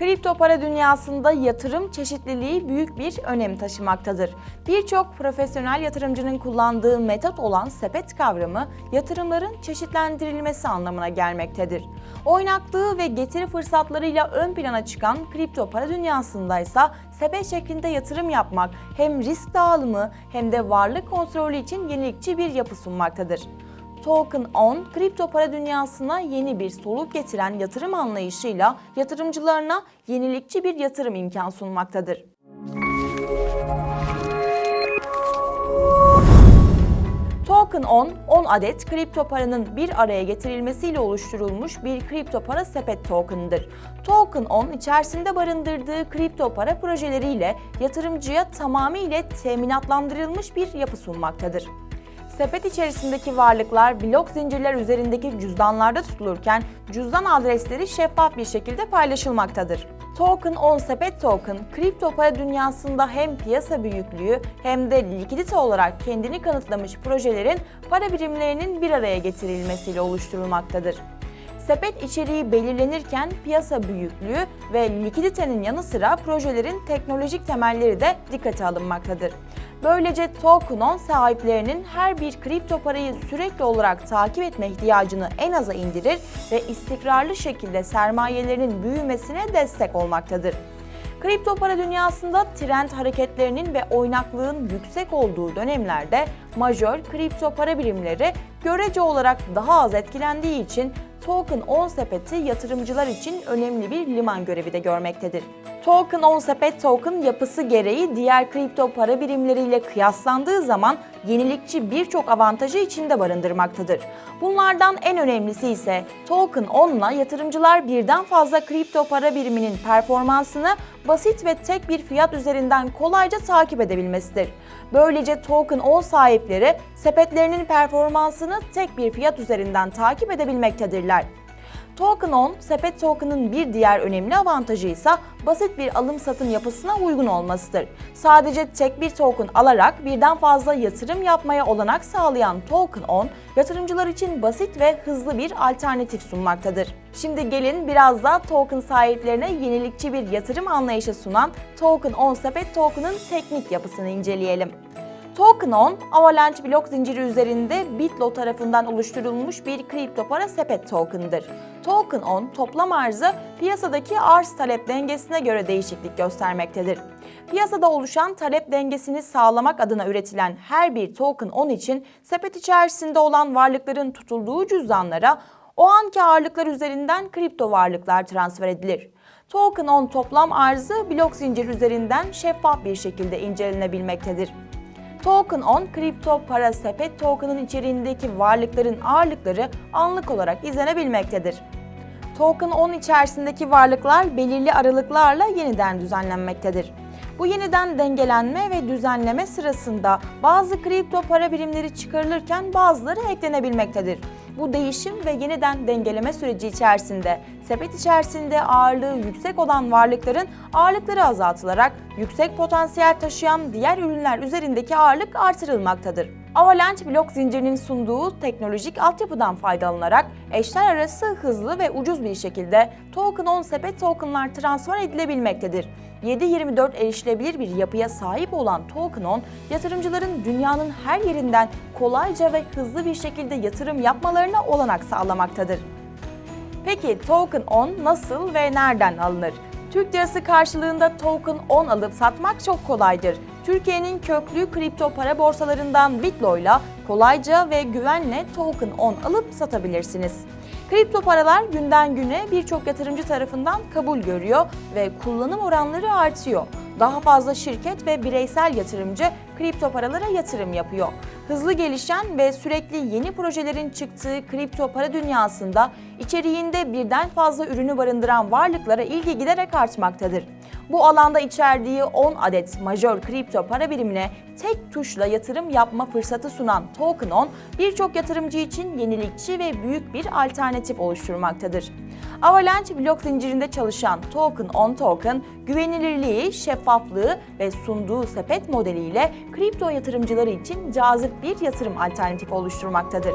Kripto para dünyasında yatırım çeşitliliği büyük bir önem taşımaktadır. Birçok profesyonel yatırımcının kullandığı metot olan sepet kavramı yatırımların çeşitlendirilmesi anlamına gelmektedir. Oynaklığı ve getiri fırsatlarıyla ön plana çıkan kripto para dünyasında ise sepet şeklinde yatırım yapmak hem risk dağılımı hem de varlık kontrolü için yenilikçi bir yapı sunmaktadır. Token On, kripto para dünyasına yeni bir soluk getiren yatırım anlayışıyla yatırımcılarına yenilikçi bir yatırım imkan sunmaktadır. Token On, 10 adet kripto paranın bir araya getirilmesiyle oluşturulmuş bir kripto para sepet token'ıdır. Token On, içerisinde barındırdığı kripto para projeleriyle yatırımcıya tamamıyla teminatlandırılmış bir yapı sunmaktadır. Sepet içerisindeki varlıklar blok zincirler üzerindeki cüzdanlarda tutulurken cüzdan adresleri şeffaf bir şekilde paylaşılmaktadır. Token on sepet token, kripto para dünyasında hem piyasa büyüklüğü hem de likidite olarak kendini kanıtlamış projelerin para birimlerinin bir araya getirilmesiyle oluşturulmaktadır. Sepet içeriği belirlenirken piyasa büyüklüğü ve likiditenin yanı sıra projelerin teknolojik temelleri de dikkate alınmaktadır. Böylece Tokenon sahiplerinin her bir kripto parayı sürekli olarak takip etme ihtiyacını en aza indirir ve istikrarlı şekilde sermayelerinin büyümesine destek olmaktadır. Kripto para dünyasında trend hareketlerinin ve oynaklığın yüksek olduğu dönemlerde majör kripto para birimleri görece olarak daha az etkilendiği için Token 10 sepeti yatırımcılar için önemli bir liman görevi de görmektedir. Token 10 sepet token yapısı gereği diğer kripto para birimleriyle kıyaslandığı zaman yenilikçi birçok avantajı içinde barındırmaktadır. Bunlardan en önemlisi ise Token 10'la yatırımcılar birden fazla kripto para biriminin performansını basit ve tek bir fiyat üzerinden kolayca takip edebilmesidir. Böylece Token 10 sahipleri sepetlerinin performansını tek bir fiyat üzerinden takip edebilmektedirler. Token On, sepet token'ın bir diğer önemli avantajı ise basit bir alım-satım yapısına uygun olmasıdır. Sadece tek bir token alarak birden fazla yatırım yapmaya olanak sağlayan Token On, yatırımcılar için basit ve hızlı bir alternatif sunmaktadır. Şimdi gelin biraz da token sahiplerine yenilikçi bir yatırım anlayışı sunan Token On sepet token'ın teknik yapısını inceleyelim. Token On, Avalanche blok zinciri üzerinde Bitlo tarafından oluşturulmuş bir kripto para sepet token'dır. Token On, toplam arzı piyasadaki arz talep dengesine göre değişiklik göstermektedir. Piyasada oluşan talep dengesini sağlamak adına üretilen her bir token on için sepet içerisinde olan varlıkların tutulduğu cüzdanlara o anki ağırlıklar üzerinden kripto varlıklar transfer edilir. Token on toplam arzı blok zincir üzerinden şeffaf bir şekilde incelenebilmektedir. Token on kripto para sepet token'ın içeriğindeki varlıkların ağırlıkları anlık olarak izlenebilmektedir. Token 10 içerisindeki varlıklar belirli aralıklarla yeniden düzenlenmektedir. Bu yeniden dengelenme ve düzenleme sırasında bazı kripto para birimleri çıkarılırken bazıları eklenebilmektedir. Bu değişim ve yeniden dengeleme süreci içerisinde sepet içerisinde ağırlığı yüksek olan varlıkların ağırlıkları azaltılarak yüksek potansiyel taşıyan diğer ürünler üzerindeki ağırlık artırılmaktadır. Avalanche blok zincirinin sunduğu teknolojik altyapıdan faydalanarak eşler arası hızlı ve ucuz bir şekilde token on sepet tokenlar transfer edilebilmektedir. 7-24 erişilebilir bir yapıya sahip olan On, yatırımcıların dünyanın her yerinden kolayca ve hızlı bir şekilde yatırım yapmalarına olanak sağlamaktadır. Peki Token On nasıl ve nereden alınır? Türk lirası karşılığında Token 10 alıp satmak çok kolaydır. Türkiye'nin köklü kripto para borsalarından Bitlo'yla kolayca ve güvenle Token 10 alıp satabilirsiniz. Kripto paralar günden güne birçok yatırımcı tarafından kabul görüyor ve kullanım oranları artıyor. Daha fazla şirket ve bireysel yatırımcı kripto paralara yatırım yapıyor. Hızlı gelişen ve sürekli yeni projelerin çıktığı kripto para dünyasında içeriğinde birden fazla ürünü barındıran varlıklara ilgi giderek artmaktadır. Bu alanda içerdiği 10 adet majör kripto para birimine tek tuşla yatırım yapma fırsatı sunan Token On, birçok yatırımcı için yenilikçi ve büyük bir alternatif oluşturmaktadır. Avalanche blok zincirinde çalışan Token On Token, güvenilirliği, şeffaflığı ve sunduğu sepet modeliyle kripto yatırımcıları için cazip bir yatırım alternatifi oluşturmaktadır.